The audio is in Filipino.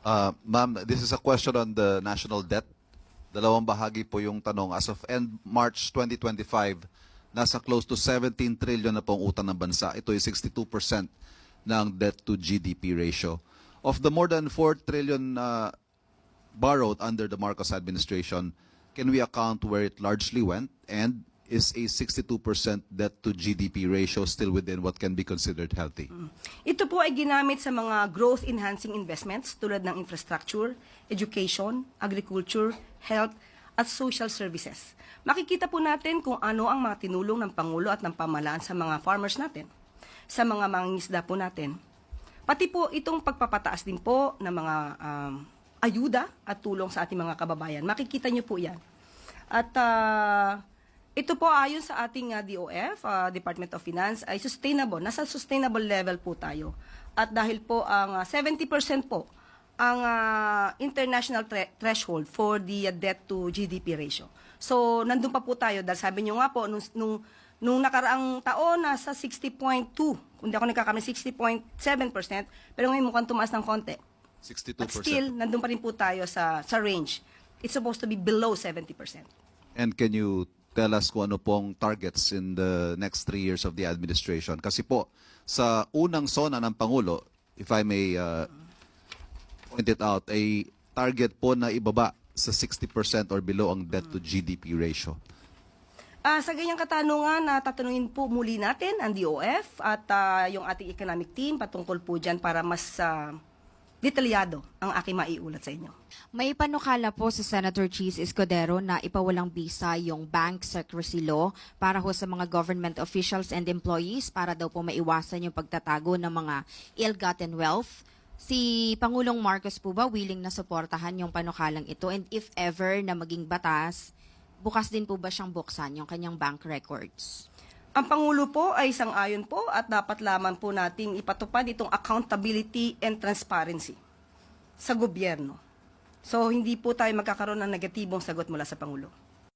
Uh, ma'am, this is a question on the national debt. Dalawang bahagi po yung tanong. As of end March 2025, nasa close to 17 trillion na pong utang ng bansa. Ito is 62% ng debt to GDP ratio. Of the more than 4 trillion uh, borrowed under the Marcos administration, can we account where it largely went? And is a 62% debt to GDP ratio still within what can be considered healthy? Ito po ay ginamit sa mga growth-enhancing investments tulad ng infrastructure, education, agriculture, health, at social services. Makikita po natin kung ano ang mga tinulong ng Pangulo at ng pamalaan sa mga farmers natin, sa mga mangingisda po natin. Pati po itong pagpapataas din po ng mga um, ayuda at tulong sa ating mga kababayan. Makikita niyo po yan. At ah, ito po ayon sa ating ah, DOF, ah, Department of Finance, ay sustainable. Nasa sustainable level po tayo. At dahil po ang ah, 70% po ang ah, international thre- threshold for the ah, debt to GDP ratio. So, nandun pa po tayo dahil sabi nyo nga po, nung, nung, nung nakaraang taon, nasa 60.2, kung di ako nagkakamali, 60.7%, pero ngayon mukhang tumaas ng konti. 62%. But still, nandun pa rin po tayo sa, sa range. It's supposed to be below 70%. And can you tell us kung ano pong targets in the next three years of the administration? Kasi po, sa unang sona ng Pangulo, if I may uh, point it out, a target po na ibaba sa 60% or below ang debt to GDP ratio. Ah, sa ganyang katanungan, na tatanungin po muli natin ang DOF at ah, yung ating economic team patungkol po dyan para mas ah, detalyado ang aking maiulat sa inyo. May panukala po sa Senator Cheese Escudero na ipawalang bisa yung bank secrecy law para ho sa mga government officials and employees para daw po maiwasan yung pagtatago ng mga ill-gotten wealth. Si Pangulong Marcos po ba willing na suportahan yung panukalang ito? And if ever na maging batas, bukas din po ba siyang buksan yung kanyang bank records? Ang Pangulo po ay sang-ayon po at dapat lamang po nating ipatupad itong accountability and transparency sa gobyerno. So, hindi po tayo magkakaroon ng negatibong sagot mula sa Pangulo.